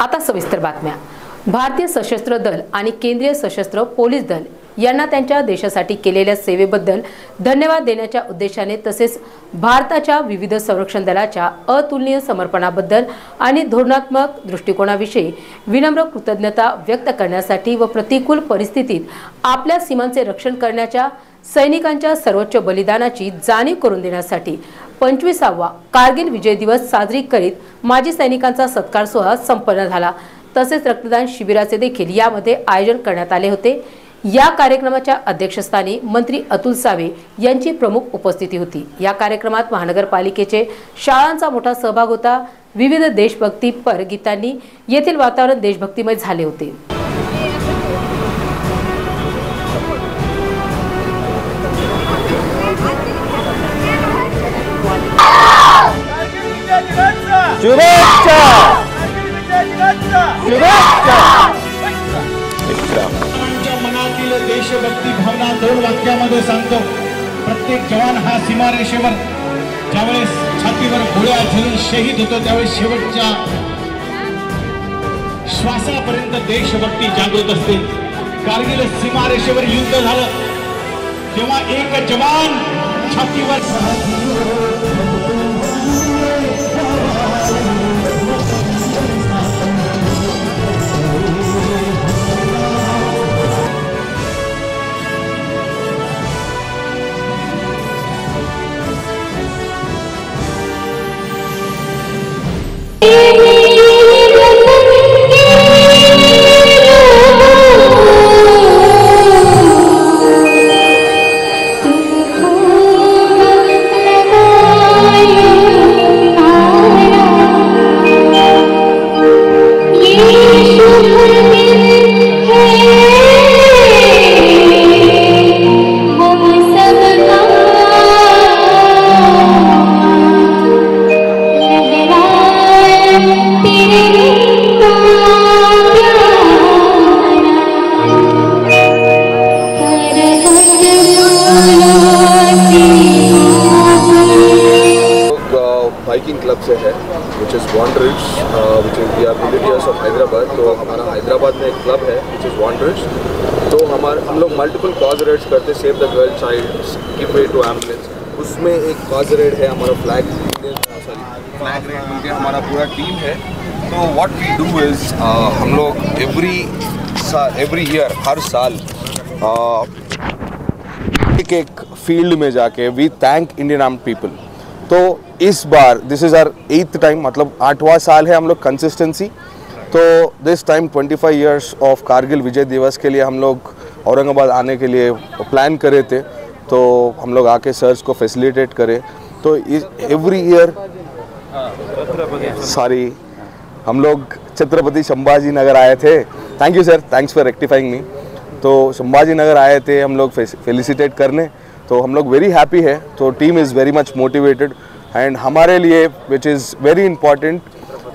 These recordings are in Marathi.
आता सविस्तर बातम्या. भारतीय सशस्त्र दल आणि केंद्रीय सशस्त्र पोलीस दल यांना त्यांच्या देशासाठी केलेल्या सेवेबद्दल धन्यवाद देण्याच्या उद्देशाने तसेच भारताच्या विविध संरक्षण दलाच्या अतुलनीय समर्पणाबद्दल आणि धोरणात्मक दृष्टिकोनाविषयी विनम्र कृतज्ञता व्यक्त करण्यासाठी व प्रतिकूल परिस्थितीत आपल्या सीमांचे रक्षण करण्याच्या सैनिकांच्या सर्वोच्च बलिदानाची जाणीव करून देण्यासाठी पंचवीसावा कारगिल विजय दिवस साजरी करीत माजी सैनिकांचा सत्कार सोहळा संपन्न झाला. तसेच रक्तदान शिबिराचे देखील यामध्ये आयोजन करण्यात आले होते. या कार्यक्रमाच्या अध्यक्षस्थानी मंत्री अतुल सावे यांची प्रमुख उपस्थिती होती. या कार्यक्रमात महानगरपालिकेचे शाळांचा मोठा सहभाग होता. विविध देशभक्तीपर गीतांनी येथील वातावरण देशभक्तिमय झाले होते. शुभेच्छा शुभेच्छा मनातील देशभक्ती भावना दोन वाक्यामध्ये सांगतो. प्रत्येक जवान हा सीमारेषेवर ज्यावेळेस छातीवर गोळ्या झेलून शहीद होतो त्यावेळेस शेवटच्या श्वासापर्यंत देशभक्ती जागृत असते. कारगिल सीमारेषेवर युद्ध झालं. तेव्हा एक जवान छातीवर हैदराबाद में एक क्लब है विच इज़ वॉन्डरिज तो हमारे हम लोग मल्टीपल कॉज रेड्स करते save the girl child give way to ambulance उसमें एक कॉज रेड है हमारा फ्लैग सॉरी फ्लैग रेड मिलकर हमारा पूरा टीम है। तो व्हाट वी डू इज़ हम लोग एवरी एवरी ईयर हर साल uh, एक एक फ़ील्ड में जाके we thank Indian arm people तो इस बार this is our eighth time मतलब आठवां साल है हम लोग कंसिस्टेंसी तो this time 25 years of Kargil Vijay Diwas के लिए हम लोग औरंगाबाद आने के लिए प्लान करे थे तो हम लोग आके सर्च को फैसिलिटेट करें। तो एवरी ईयर सॉरी, हम लोग छत्रपति संभाजी नगर आए थे। Thank you sir thanks for rectifying me तो संभाजी नगर आए थे, हम लोग फेलिसिटेट करने। तो हम लोग वेरी हैप्पी है। तो team is very much motivated and हमारे लिए विच इज़ वेरी इंपॉर्टेंट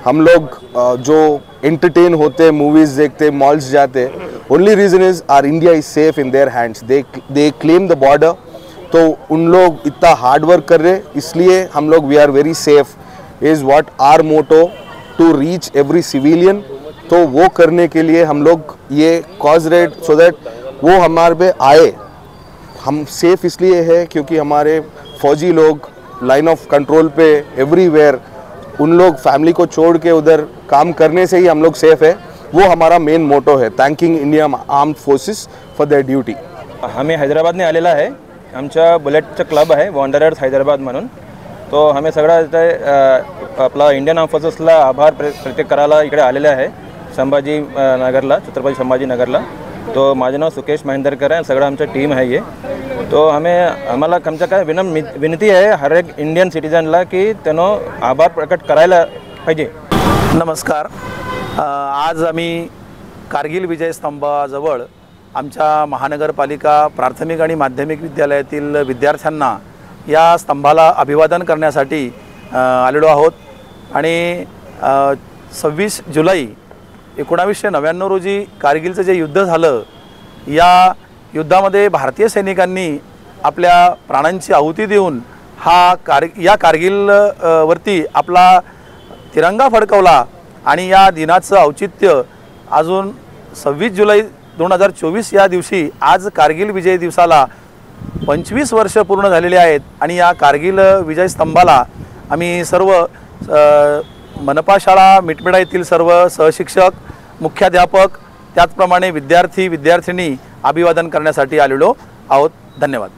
हम लोग जो एंटरटेन होते मूवीज़ देखते मॉल्स जाते only reason is our India is safe in their hands they they claim the border तो उन लोग इतना हार्ड वर्क कर रहे, इसलिए हम लोग we are very safe is what our motto to reach every civilian तो वो करने के लिए हम लोग ये कॉज रेट सो दैट वो हमारे पे आए। हम सेफ़ इसलिए है, क्योंकि हमारे फौजी लोग लाइन ऑफ़ कंट्रोल पे एवरीवेयर उन लोग फैमिली को छोड़ के उधर काम करने से ही हम लोग सेफ़ है। वो हमारा मेन मोटो है thanking India armed forces for their duty हमें आम्ही हैदराबादने आलेला आहे आमच्या बुलेटचं क्लब आहे वॉन्डरर्स हैदराबाद म्हणून। तो आम्ही सगळा आपला इंडियन आर्म फोर्सेसला आभार प्रत्येक करायला इकडे आलेले आहे, संभाजी नगरला, छत्रपती संभाजी नगरला. तो माझं नाव सुकेश महेंदरकर आहे सगळं आमचं टीम आहे हे तो आम्ही आम्हाला आमचं काय विनम विनंती आहे हर एक इंडियन सिटीजनला की त्यानं आभार प्रकट करायला पाहिजे. नमस्कार. आज आम्ही कारगिल विजय स्तंभाजवळ आमच्या महानगरपालिका प्राथमिक आणि माध्यमिक विद्यालयातील विद्यार्थ्यांना या स्तंभाला अभिवादन करण्यासाठी आलेलो आहोत. आणि सव्वीस जुलै एकोणावीसशे नव्याण्णव रोजी कारगिलचं जे युद्ध झालं या युद्धामध्ये भारतीय सैनिकांनी आपल्या प्राणांची आहुती देऊन हा कार या कारगिलवरती आपला तिरंगा फडकवला आणि या दिनाचं औचित्य अजून सव्वीस जुलै दोन हजार चोवीस या दिवशी आज कारगिल विजय दिवसाला पंचवीस वर्ष पूर्ण झालेली आहेत आणि या कारगिल विजय स्तंभाला आम्ही सर्व मनपा शाळा मिटमिडा येथील सर्व सहशिक्षक मुख्याध्यापक त्याचप्रमाणे विद्यार्थी विद्यार्थिनी अभिवादन करण्यासाठी आलेलो आहोत. धन्यवाद.